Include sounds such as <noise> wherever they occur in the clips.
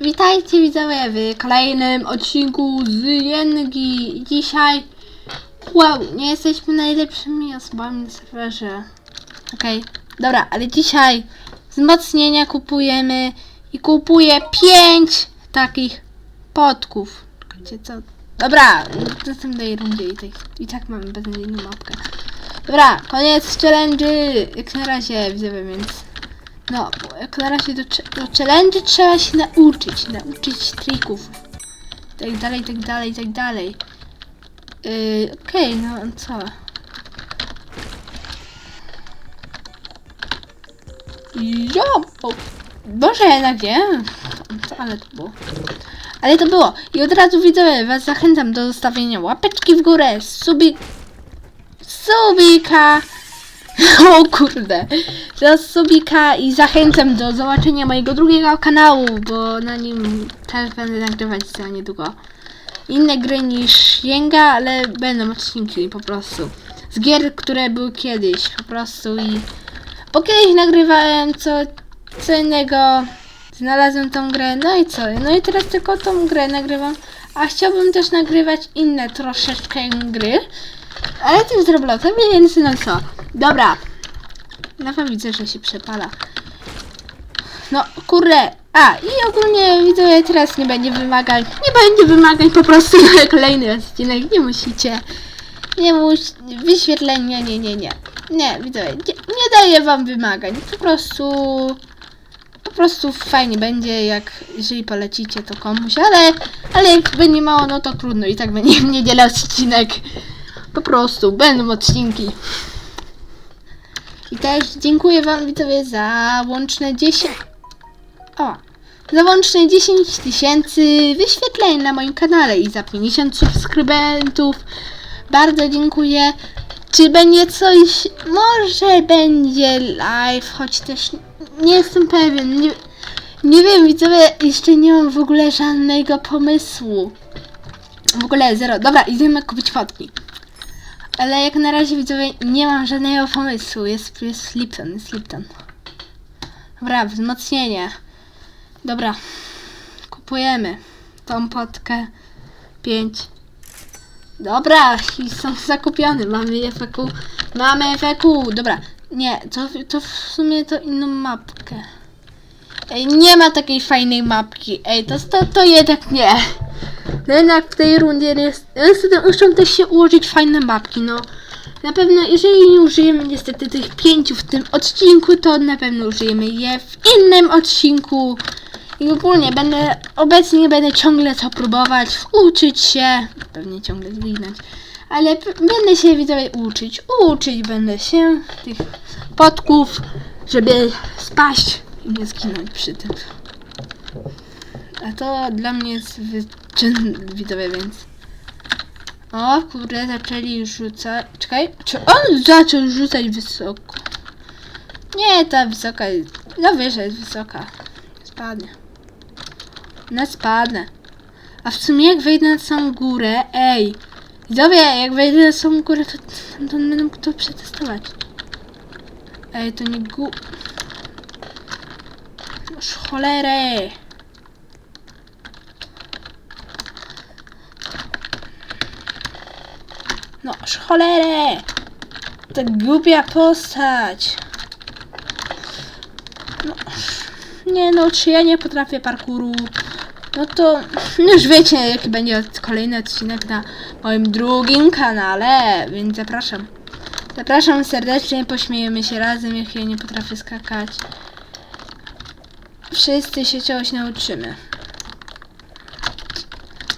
Witajcie widzowie w kolejnym odcinku z Jengi. Dzisiaj, wow, nie jesteśmy najlepszymi osobami na serwerze. Okej, dobra, ale dzisiaj wzmocnienia kupujemy i kupuję pięć takich potków. Czekajcie, co? Dobra, w następnej rundzie i tak, i tak mamy beznadziejną mapkę. Dobra, koniec challenge. Jak na razie widzowie, więc no, bo jak na razie do, do challenge trzeba się nauczyć, nauczyć trików. Tak dalej, tak dalej, tak dalej. Yy, okej, no co? Jo! Boże, jednak. Co, ale to było. Ale to było. I od razu widzowie, was zachęcam do zostawienia łapeczki w górę, subi... Subika! <laughs> O kurde. Do subika i zachęcam do zobaczenia mojego drugiego kanału, bo na nim też będę nagrywać za niedługo. Inne gry niż Jenga, ale będą odcinki po prostu. Z gier, które były kiedyś po prostu i... Bo kiedyś nagrywałem co, co innego, znalazłem tą grę, no i co? No i teraz tylko tą grę nagrywam. A chciałbym też nagrywać inne troszeczkę gry. Ale też z Robloxem, więc no co? Dobra. Lawa widzę, że się przepala. No, kurde. A, i ogólnie widzę, teraz nie będzie wymagań. Nie będzie wymagań po prostu na kolejny odcinek. Nie musicie. Nie musi... Wyświetlenia, nie, nie, nie. Nie, widzę, nie, nie daję wam wymagań. Po prostu... Po prostu fajnie będzie, jak jeżeli polecicie to komuś, ale, ale jak będzie mało, no to trudno. I tak będzie w niedzielę odcinek. Po prostu, będą odcinki. I też dziękuję Wam widzowie za łączne 10... O! Za łączne 10 tysięcy wyświetleń na moim kanale i za 50 subskrybentów. Bardzo dziękuję. Czy będzie coś... Może będzie live, choć też nie jestem pewien. Nie, nie wiem, widzowie, jeszcze nie mam w ogóle żadnego pomysłu. W ogóle zero. Dobra, idziemy kupić fotki. Ale jak na razie widzowie nie mam żadnego pomysłu. Jest, jest Lipton, jest Lipton. Dobra, wzmocnienie. Dobra. Kupujemy tą potkę. 5. Dobra, i są zakupione. Mamy FQ. Mamy FQ. Dobra. Nie, to, to w sumie to inną mapkę. Ej, nie ma takiej fajnej mapki. Ej, to, to, to jednak nie. No jednak w tej rundzie niestety muszą też się ułożyć fajne mapki, no. Na pewno, jeżeli nie użyjemy niestety tych pięciu w tym odcinku, to na pewno użyjemy je w innym odcinku. I ogólnie będę, obecnie będę ciągle to próbować, uczyć się, pewnie ciągle zginąć, ale będę się widzowie uczyć, uczyć będę się tych potków, żeby spaść i nie zginąć przy tym. A to dla mnie jest wyczyn <laughs> widzowie, więc. O kurde, zaczęli rzucać. Czekaj, czy on zaczął rzucać wysoko? Nie, ta wysoka jest. No wiesz, że jest wysoka. Spadnie. No spadnę. A w sumie jak wejdę na samą górę, ej. Widzowie, jak wejdę na samą górę, to, to mógł to przetestować. Ej, to nie gó... Noż cholerę. No, cholerę! Ta głupia postać! No, nie no, czy ja nie potrafię parkouru? No to <laughs> już wiecie, jaki będzie kolejny odcinek na moim drugim kanale, więc zapraszam. Zapraszam serdecznie, pośmiejemy się razem, jak ja nie potrafię skakać. Wszyscy się czegoś nauczymy.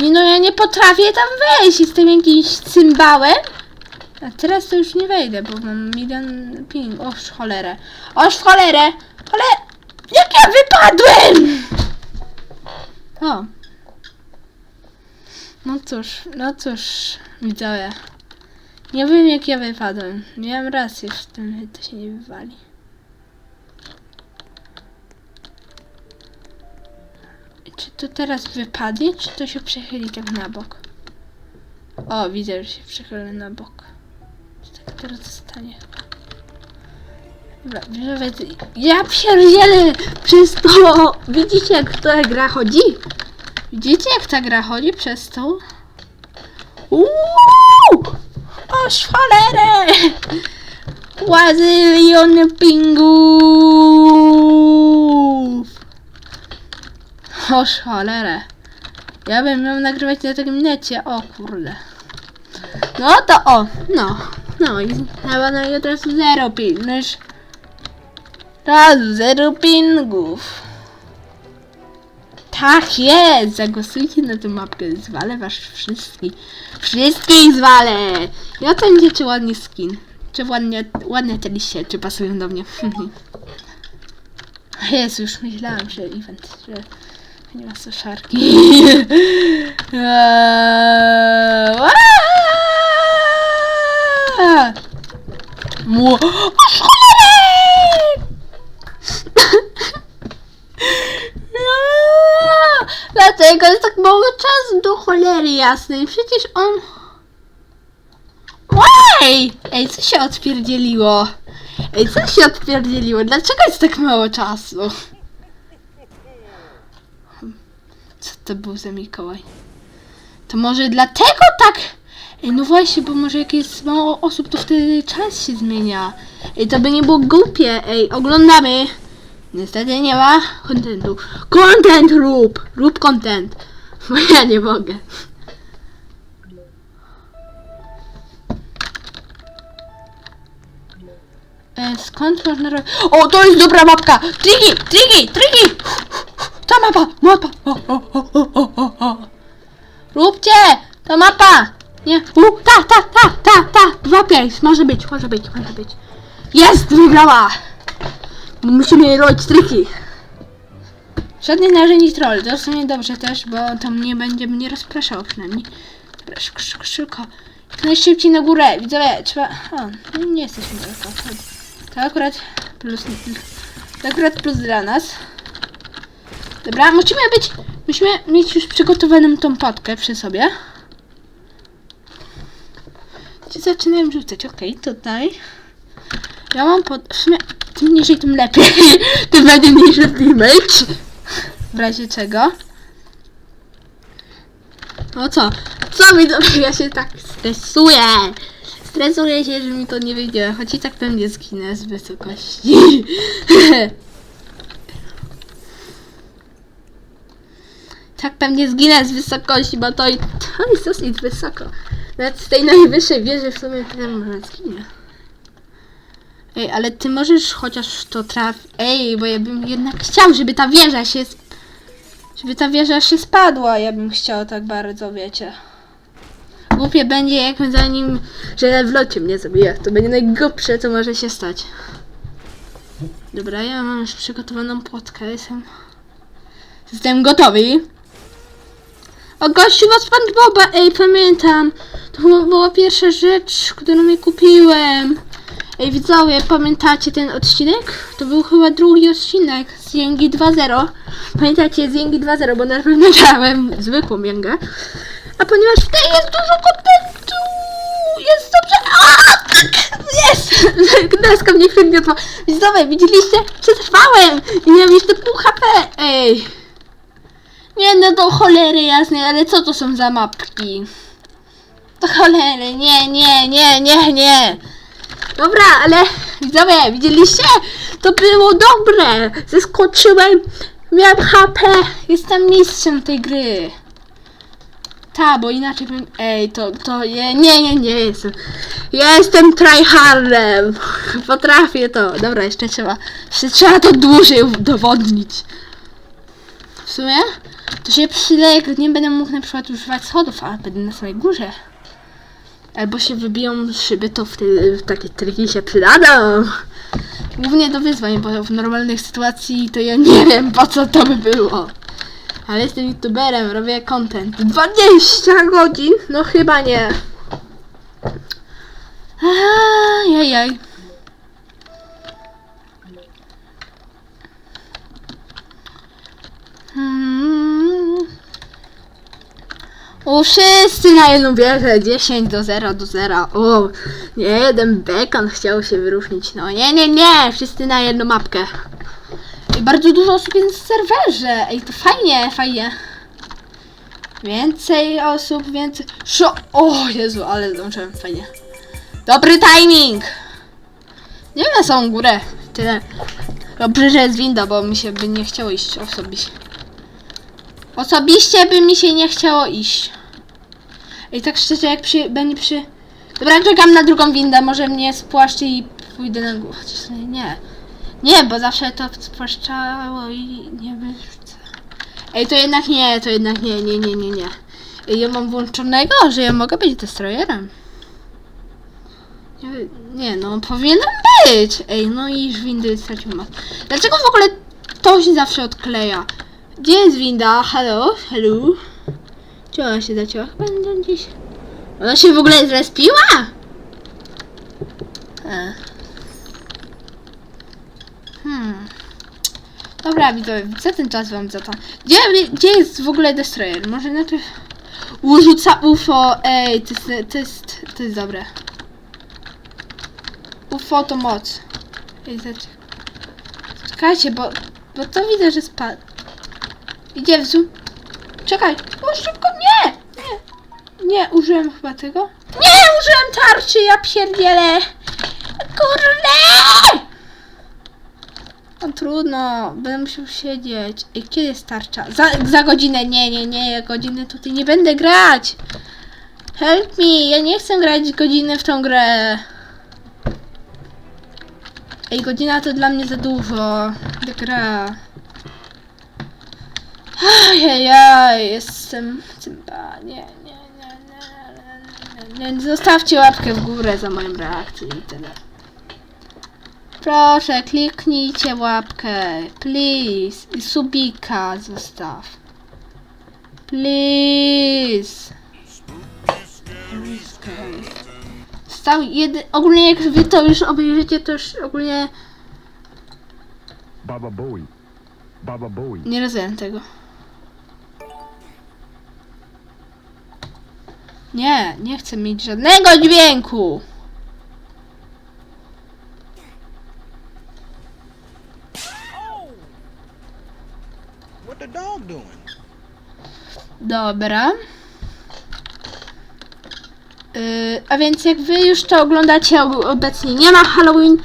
Nie no, ja nie potrafię tam wejść, jestem jakimś cymbałem. A teraz to już nie wejdę, bo mam milion ping. O w cholerę. O w cholerę! Jak ja wypadłem! O. No cóż, no cóż, widzowie. Nie wiem jak ja wypadłem. Miałem rację w tym, to się nie wywali. To teraz wypadnie, czy to się przechyli tak na bok? O, widzę, że się przechylę na bok. Czy tak teraz zostanie? Dobra, ty- ja pierdzielę przez to. Widzicie jak ta gra chodzi? Widzicie jak ta gra chodzi przez to? Uuu! O szwalerę! Łazylion pingów! O szwalerę. Ja bym miał nagrywać na takim necie, o kurde. No to o, no. No i chyba no i od razu zero ping, no już razu zero pingów. Tak jest, zagłosujcie na tę mapkę, zwalę was wszystkich. Wszystkich zwalę! I ocenicie czy ładny skin. Czy ładnie, ładne te liście, czy pasują do mnie. <laughs> Jezu, już myślałam, że event, że nie ma suszarki. <laughs> Eee! Mu- Dlatego jest tak mało czasu do cholery jasnej. Przecież on... Ej! Ej, co się odpierdzieliło? Ej, co się odpierdzieliło? Dlaczego jest tak mało czasu? Co to był za Mikołaj? To może dlatego tak... Ej, no właśnie, bo może jak jest mało osób, to wtedy czas się zmienia. Ej, to by nie było głupie. Ej, oglądamy. Niestety nie ma kontentu. Content rób! Rób content. <laughs> Bo ja nie mogę. E, skąd można. O, to jest dobra mapka! Triki! Triki! Triki! Mapa! Mapa! O, o, o, o, o, o. Róbcie! To mapa! Nie? U, ta, ta, ta, ta, ta! Dwa pięć! Może być, może być, może być. Jest! Wygrała! Musimy robić triki. Żadny narzędzi troll, to w sumie dobrze też, bo to mnie będzie mnie rozpraszał przynajmniej. Dobra, szybko, szybko, szybko. Najszybciej na górę, widzowie, trzeba... O, no nie jesteśmy daleko. To akurat plus... To akurat plus dla nas. Dobra, musimy być... Musimy mieć już przygotowaną tą potkę przy sobie. Ci zaczynałem rzucać, okej, tutaj. Ja mam pod... W sumie tym niżej, tym lepiej. <laughs> tym będzie niższy damage. W razie czego. No co? Co mi to... <laughs> Ja się tak stresuję. Stresuję się, że mi to nie wyjdzie. Choć i tak pewnie zginę z wysokości. <laughs> tak pewnie zginę z wysokości, bo to, i- to jest dosyć wysoko. Nawet z tej najwyższej wieży w sumie może zginę. Ej, ale ty możesz chociaż to traf... Ej, bo ja bym jednak chciał, żeby ta wieża się... Żeby ta wieża się spadła, ja bym chciał tak bardzo, wiecie. Głupie będzie, jak zanim, że w locie mnie zabije. To będzie najgłupsze, co może się stać. Dobra, ja mam już przygotowaną płotkę, jestem... Jestem gotowy. O gościu was SpongeBoba, ej, pamiętam. To chyba była pierwsza rzecz, którą ja kupiłem. Ej, widzowie, pamiętacie ten odcinek? To był chyba drugi odcinek z Jęgi 2.0. Pamiętacie z Jęgi 2.0, bo na pewno grałem zwykłą Jęgę. A ponieważ tej jest dużo kontentu, jest dobrze. A, jest! Deska mnie przygniotła. Widzowie, widzieliście? Przetrwałem! I miałem jeszcze pół HP. Ej. Nie, no do cholery jasnej, ale co to są za mapki? To cholery, nie, nie, nie, nie, nie. Dobra, ale widzowie, widzieliście? To było dobre. Zeskoczyłem, miałem HP. Jestem mistrzem tej gry. Ta, bo inaczej bym... Ej, to, to nie, nie, nie, nie jestem. Ja jestem tryhardem. <laughs> Potrafię to. Dobra, jeszcze trzeba, jeszcze trzeba to dłużej udowodnić. W sumie to się jak nie będę mógł na przykład używać schodów, a będę na samej górze. Albo się wybiją szyby, to wtedy takie triki się przydadzą. Głównie do wyzwań, bo w normalnych sytuacji to ja nie wiem po co to by było. Ale jestem youtuberem, robię content. 20 godzin? No chyba nie. Ajajaj. O, wszyscy na jedną wieżę. 10 do 0 do 0. O, Nie, jeden bekon chciał się wyróżnić. No nie, nie, nie, wszyscy na jedną mapkę. I bardzo dużo osób jest na serwerze. Ej, to fajnie, fajnie. Więcej osób, więcej... Szo... O Jezu, ale zdążyłem, fajnie. Dobry timing! Nie wiem samą górę. Tyle. Dobrze, że jest winda, bo mi się by nie chciało iść osobiście. Osobiście by mi się nie chciało iść. I tak szczerze, jak przy, będzie przy... Dobra, czekam na drugą windę, może mnie spłaszczy i pójdę na górę. Chociaż nie, nie. Bo zawsze to spłaszczało i nie wyrzucę. Ej, to jednak nie, to jednak nie, nie, nie, nie, nie. Ej, ja mam włączonego, że ja mogę być destroyerem. Nie, no powinienem być. Ej, no i już windy stracił moc. Dlaczego w ogóle to się zawsze odkleja? Gdzie jest winda? Hello? Hello? Gdzie ona się zacięła? Chyba gdzieś... Ona się w ogóle zrespiła? E. Hmm. Dobra, widzowie, za ten czas wam za to. Gdzie, gdzie jest w ogóle Destroyer? Może najpierw... Urzuca UFO, ej, to jest, to jest, to jest dobre. UFO to moc. Ej, zaczek- Czekajcie, bo, bo to widzę, że spadł. Idzie w zoom. Czekaj, o szybko, nie! Nie, nie, użyłem chyba tego. Nie, użyłem tarczy, ja pierdzielę! Kurde! No trudno, będę musiał siedzieć. Ej, kiedy jest tarcza? Za, za godzinę, nie, nie, nie, godzinę tutaj nie będę grać. Help me, ja nie chcę grać godziny w tą grę. Ej, godzina to dla mnie za dużo. Gra. Ajajaj, jestem cymba. Nie, nie, nie, nie, nie, nie, nie. Zostawcie łapkę w górę za moją reakcję i tyle. Proszę, kliknijcie łapkę. Please. I subika zostaw. Please. Stał jedy... Ogólnie jak wy to już obejrzycie, to już ogólnie Baba Bowie. Baba Bowie. nie rozumiem tego. Nie, nie chcę mieć żadnego dźwięku. Doing? Dobra. Yy, a więc jak wy już to oglądacie, ob- obecnie nie ma Halloween.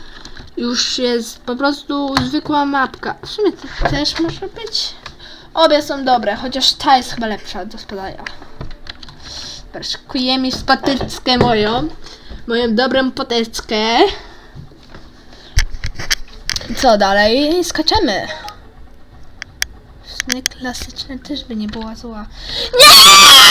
Już jest po prostu zwykła mapka. W sumie to też może być. Obie są dobre, chociaż ta jest chyba lepsza do spadania. Szykuję mi spatyczkę moją. Moją dobrą poteczkę. Co dalej? Skaczemy. W klasyczne też by nie była zła. Nie!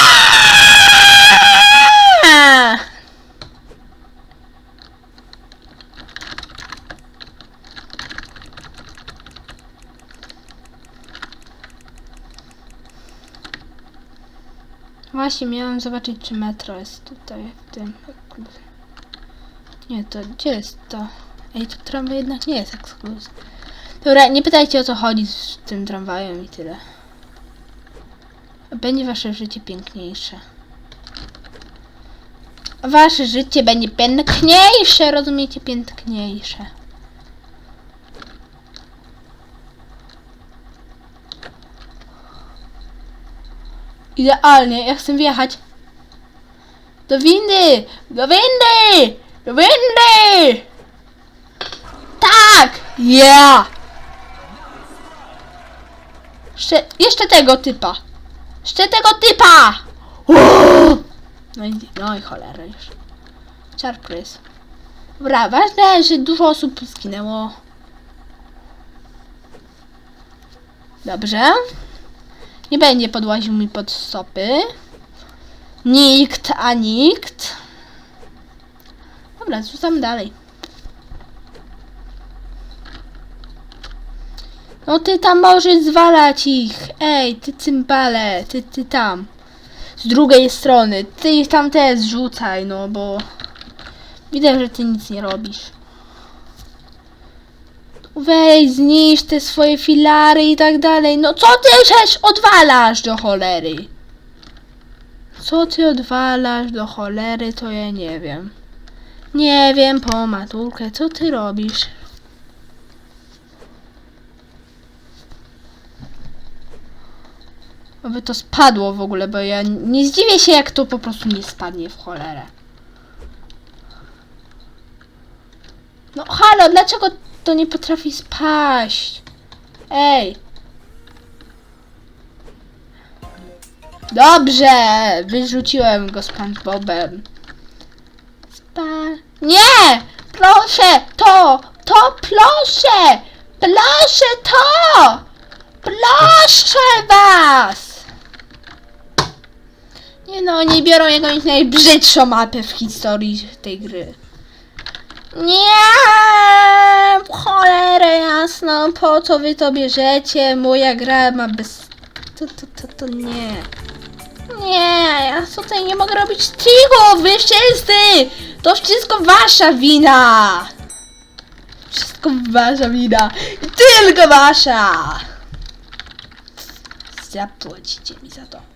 Właśnie miałem zobaczyć, czy metro jest tutaj w tym. Nie, to gdzie jest to? Ej, to tramwaj jednak nie jest ekskluzyw. Dobra, nie pytajcie o co chodzi z tym tramwajem i tyle. Będzie wasze życie piękniejsze. Wasze życie będzie piękniejsze, rozumiecie? Piękniejsze. Idealnie, ja chcę wjechać. Do windy! Do windy! Do windy! Tak! Yeah! Jeszcze, jeszcze tego typa. Jeszcze tego typa! No i, no i cholera już. Surprise. Dobra, ważne, że dużo osób zginęło. Dobrze. Nie będzie podłaził mi pod stopy. Nikt, a nikt. Dobra, rzucam dalej. No ty tam możesz zwalać ich. Ej, ty cymbale, ty, ty tam. Z drugiej strony. Ty ich tam też rzucaj, no bo... Widzę, że ty nic nie robisz. Weź, zniszcz te swoje filary i tak dalej. No co ty żeś odwalasz do cholery? Co ty odwalasz do cholery, to ja nie wiem. Nie wiem, po co ty robisz? Aby to spadło w ogóle, bo ja nie zdziwię się, jak to po prostu nie spadnie w cholerę. No halo, dlaczego to nie potrafi spaść? Ej! Dobrze! Wyrzuciłem go z SpongeBobem. Spa... Nie! Proszę! To! To proszę! Proszę to! Proszę was! Nie no, oni biorą jakąś najbrzydszą mapę w historii tej gry. Nie! Cholerę jasno, po co wy to bierzecie? Moja gra ma bez... To, to, to, to nie. Nie, ja tutaj nie mogę robić trików, wy wszyscy! To wszystko wasza wina! Wszystko wasza wina. Tylko wasza! Zapłacicie mi za to.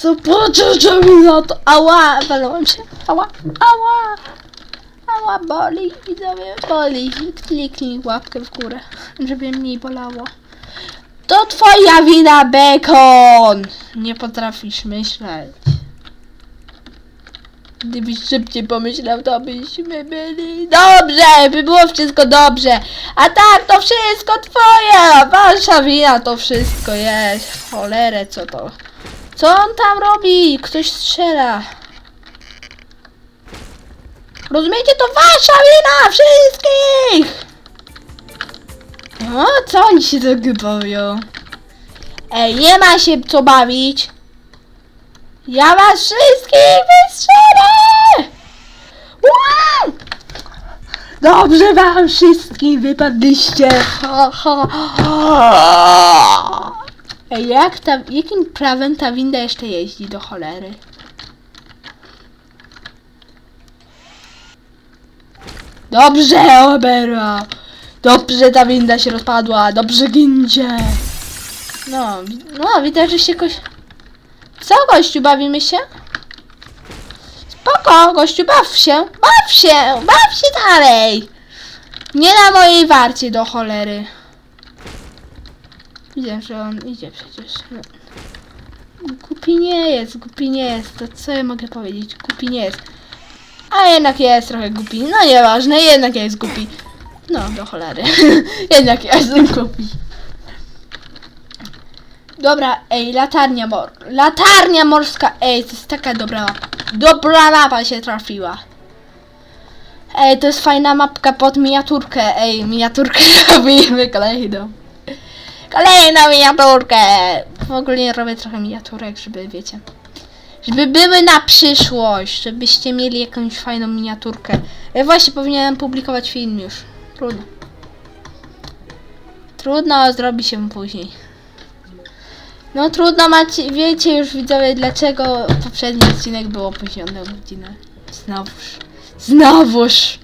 Zapłacicie mi za to! Ała! Waląłem się. Ała! Ała! Ała, boli. Widzowie, boli. Kliknij łapkę w górę, żeby mniej bolało. To twoja wina, Bekon! Nie potrafisz myśleć. Gdybyś szybciej pomyślał, to byśmy byli dobrze, by było wszystko dobrze. A tak, to wszystko twoja, wasza wina, to wszystko jest. Cholerę, co to? Co on tam robi? Ktoś strzela. Rozumiecie, to wasza wina wszystkich! O, co oni się tak bawią? Ej, nie ma się co bawić. Ja was wszystkich wystrzelę! Dobrze wam wszystkim wypadliście. Ha, ha, ha. Jak ta, jakim prawem ta winda jeszcze jeździ do cholery? Dobrze, Obera! Dobrze, ta winda się rozpadła. Dobrze, gincie. No, no, widać, że się koś... Co, gościu, bawimy się? Spoko, gościu, baw się. Baw się, baw się dalej. Nie na mojej warcie do cholery. Widzę, że on idzie przecież. No. Głupi nie jest, głupi nie jest. To co ja mogę powiedzieć? Głupi nie jest. A jednak jest trochę głupi. No nieważne, jednak jest głupi. No, do cholery. <laughs> jednak ja jestem głupi. Dobra, ej, latarnia mor... Latarnia morska, ej, to jest taka dobra mapa. Dobra mapa się trafiła. Ej, to jest fajna mapka pod miniaturkę. Ej, miniaturkę <laughs> robimy kolejną. Kolejną miniaturkę! W ogóle robię trochę miniaturek, żeby, wiecie... Żeby były na przyszłość, żebyście mieli jakąś fajną miniaturkę. Ja właśnie powinienem publikować film już. Trudno. Trudno, zrobi się później. No trudno macie, wiecie już widzowie dlaczego poprzedni odcinek był opóźniony o godzinę. Znowuż. Znowuż.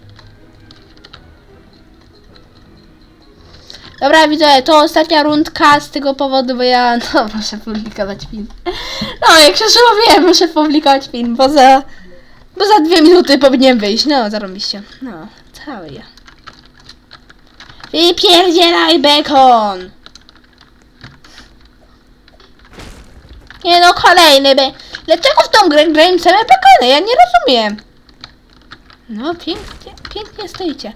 Dobra widzowie, to ostatnia rundka z tego powodu, bo ja <laughs> no muszę publikować film. No jak się mówiłem, muszę publikować film, bo za, bo za dwie minuty powinien wyjść. No, zarobiście. No, cały ja. Wypierdzielaj bekon! Nie no, kolejny be... Dlaczego w tą grę grają same bekony? Ja nie rozumiem. No, pięknie, pięknie stoicie.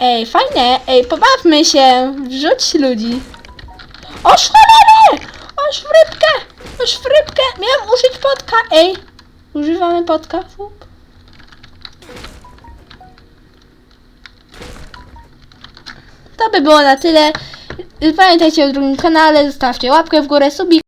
Ej, fajne, ej, pobawmy się, wrzuć ludzi. O cholerę! O szfrypkę! O szfrypkę! Miałem użyć podka, ej! Używamy podka. Fup. To by było na tyle. Pamiętajcie o drugim kanale, zostawcie łapkę w górę, subik.